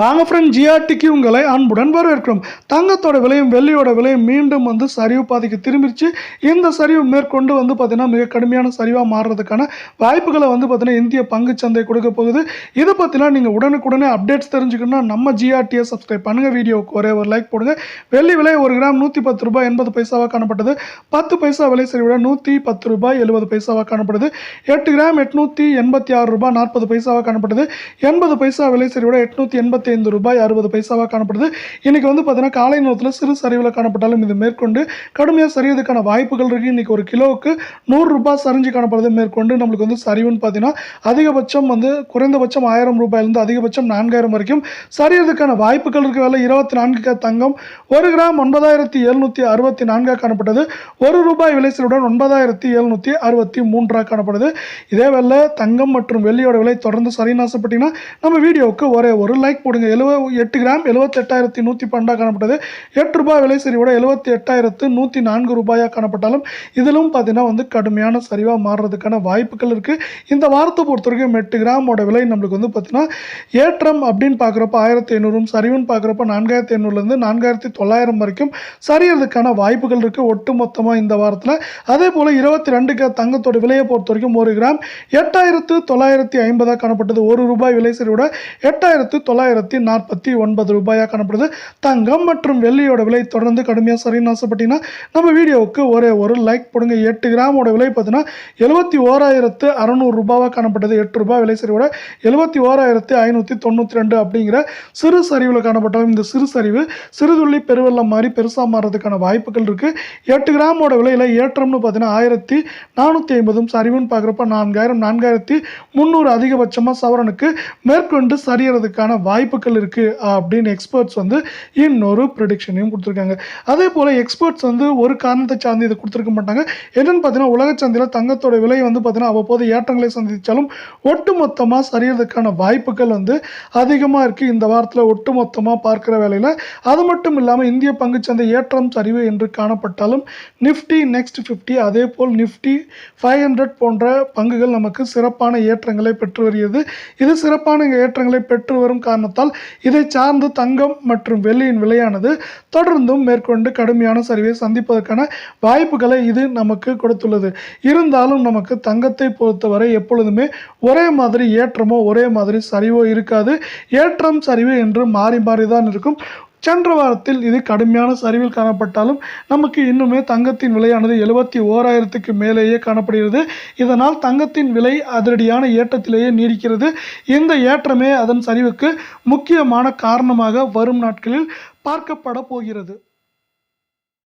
வாங்க ஃப்ரெண்ட் ஜிஆர்டிக்கு உங்களை அன்புடன் வரவேற்கிறோம். தங்கத்தோட விலையும் வெள்ளியோட விலையும் மீண்டும் வந்து சரிவு பாதைக்கு திரும்பிடுச்சு இந்த சரிவு மேற்கொண்டு வந்து பார்த்திங்கன்னா மிக கடுமையான சரிவாக மாறுறதுக்கான வாய்ப்புகளை வந்து பார்த்திங்கன்னா இந்திய பங்குச்சந்தை கொடுக்க போகுது. இதை பற்றினா நீங்கள் உடனுக்குடனே அப்டேட்ஸ் தெரிஞ்சுக்கணும்னா நம்ம ஜிஆர்டியை சப்ஸ்கிரைப் பண்ணுங்கள் வீடியோவுக்கு ஒரே ஒரு லைக் போடுங்க. வெள்ளி விலை ஒரு கிராம் நூற்றி பத்து ரூபாய் எண்பது பைசாவாக காணப்பட்டது. பத்து பைசா விலை சரிவிட நூற்றி பத்து ரூபாய் எழுபது பைசாவாக காணப்படுது எட்டு கிராம் எட்நூற்றி எண்பத்தி ஆறு ரூபாய் நாற்பது பைசாவாக காணப்படுது எண்பது பைசா விலை சரிவிட எட்நூற்றி எண்பத்தி ஐந்து ரூபாய் அறுபது பைசாவாக காணப்படுது. இன்னைக்கு வந்து பார்த்தீங்கன்னா காலை நேரத்தில் சிறு சரிவில் காணப்பட்டாலும் இது மேற்கொண்டு கடுமையாக சரியதுக்கான வாய்ப்புகள் இருக்குது இன்னைக்கு ஒரு கிலோவுக்கு நூறு ரூபாய் சரிஞ்சு காணப்படுறது மேற்கொண்டு. நம்மளுக்கு வந்து சரிவுன்னு பார்த்தீங்கன்னா அதிகபட்சம் வந்து குறைந்தபட்சம் ஆயிரம் ரூபாயிலிருந்து அதிகபட்சம் நான்காயிரம் வரைக்கும் சரியறதுக்கான வாய்ப்புகள் இருக்க. வேலை இருபத்தி நான்கு தங்கம் ஒரு கிராம் ஒன்பதாயிரத்தி எழுநூற்றி அறுபத்தி நான்காக காணப்பட்டது. ஒரு ரூபாய் விலை ஒன்பதாயிரத்தி எழுநூற்றி அறுபத்தி மூன்றாக காணப்படுது. இதே வேலை தங்கம் மற்றும் வெள்ளியோட விலை தொடர்ந்து சரின்னு ஆசைப்பட்டீங்கன்னா நம்ம வீடியோவுக்கு ஒரே ஒரு லைக் போடுங்க. எழுவ எட்டு கிராம் எழுவத்தெட்டாயிரத்தி நூற்றி பன்னெண்டாக காணப்பட்டது. எட்டு ரூபாய் விலை சரிவோட எழுபத்தி எட்டாயிரத்து நூற்றி நான்கு ரூபாயாக காணப்பட்டாலும் இதிலும் பார்த்தீங்கன்னா வந்து கடுமையான சரிவாக மாறுறதுக்கான வாய்ப்புகள் இருக்குது இந்த வாரத்தை பொறுத்த வரைக்கும் எட்டு கிராமோட விலை நம்மளுக்கு வந்து பார்த்தீங்கன்னா ஏற்றம் அப்படின்னு பார்க்குறப்ப ஆயிரத்தி ஐநூறும் சரிவுன்னு பார்க்குறப்ப நான்காயிரத்தி ஐநூறுலேருந்து நான்காயிரத்தி தொள்ளாயிரம் வரைக்கும் சரியறதுக்கான வாய்ப்புகள் இருக்குது ஒட்டு மொத்தமாக இந்த வாரத்தில். அதே போல் இருபத்தி ரெண்டு தங்கத்தோட விலையை பொறுத்த வரைக்கும் ஒரு கிராம் எட்டாயிரத்து தொள்ளாயிரத்தி ஐம்பதாக காணப்பட்டது. ஒரு ரூபாய் விலை சரிவோட எட்டாயிரத்து தொள்ளாயிரத்து நாற்பத்தி ஒன்பது ரூபாயாக காணப்படுது. தங்கம் மற்றும் வெள்ளியோட விலை தொடர்ந்து கடுமையாக சரின்னு ஆசைப்பட்டீங்கன்னா நம்ம வீடியோவுக்கு ஒரே ஒரு லைக் போடுங்க. எட்டு கிராமோட விலை பார்த்தீங்கன்னா எழுபத்தி ஓராயிரத்து அறநூறு ரூபாவாக காணப்பட்டது. எட்டு ரூபாய் விலை சரிவோட எழுபத்தி ஓராயிரத்து ஐநூற்றி தொண்ணூற்றி ரெண்டு அப்படிங்கிற சிறு சரிவில் காணப்பட்டாலும் இந்த சிறு சரிவு சிறுதுள்ளி பெருவெள்ளம் மாதிரி பெருசாக மாறுறதுக்கான வாய்ப்புகள் இருக்குது எட்டு கிராமோட விலையில் ஏற்றம்னு பார்த்தீங்கன்னா ஆயிரத்தி நானூற்றி ஐம்பதும் சரிவுன்னு பார்க்குறப்ப நான்காயிரம் நான்காயிரத்தி முந்நூறு அதிகபட்சமாக சவரனுக்கு மேற்கொண்டு சரியறதுக்கான வாய்ப்புகள் இருக்குது அப்படின்னு எக்ஸ்பர்ட்ஸ் வந்து இன்னொரு ப்ரிடிக்ஷனையும் கொடுத்துருக்காங்க. அதே போல் எக்ஸ்பர்ட்ஸ் வந்து ஒரு காரணத்தை சார்ந்து இதை கொடுத்துருக்க மாட்டாங்க. என்னன்னு பார்த்தீங்கன்னா உலக சந்தையில் தங்கத்தோட விலை வந்து பார்த்தீங்கன்னா அவ்வப்போது ஏற்றங்களை சந்தித்தாலும் ஒட்டுமொத்தமாக சரியறதுக்கான வாய்ப்புகள் வந்து அதிகமாக இருக்குது இந்த வாரத்தில் ஒட்டுமொத்தமாக பார்க்குற வேலையில். அது மட்டும் இல்லாமல் இந்திய பங்குச்சந்தை ஏற்றம் சரிவு என்று காணப்பட்டாலும் நிஃப்டி நெக்ஸ்ட் ஃபிஃப்டி அதே போல் நிஃப்டி ஃபைவ் ஹண்ட்ரட் போன்ற பங்குகள் நமக்கு சிறப்பான ஏற்றங்களை பெற்று வருகிறது. இது சிறப்பான ஏற்றங்களை பெற்று வரும் காரணத்தால் இதை சார்ந்து தங்கம் மற்றும் வெள்ளியின் விலையானது தொடர்ந்தும் மேற்கொண்டு கடுமையான சரிவை சந்திப்பதற்கான வாய்ப்புகளை இது நமக்கு கொடுத்துள்ளது. இருந்தாலும் நமக்கு தங்கத்தை பொறுத்தவரை எப்பொழுதுமே ஒரே மாதிரி ஏற்றமோ ஒரே மாதிரி சரிவோ இருக்காது. ஏற்றம் சரிவு என்று மாறி மாறி தான் இருக்கும். சென்ற வாரத்தில் இது கடுமையான சரிவில் காணப்பட்டாலும் நமக்கு இன்னுமே தங்கத்தின் விலையானது எழுபத்தி ஓராயிரத்துக்கு மேலேயே காணப்படுகிறது. இதனால் தங்கத்தின் விலை அதிரடியான ஏற்றத்திலேயே நீடிக்கிறது. இந்த ஏற்றமே அதன் சரிவுக்கு முக்கியமான காரணமாக வரும் நாட்களில் பார்க்கப்பட போகிறது.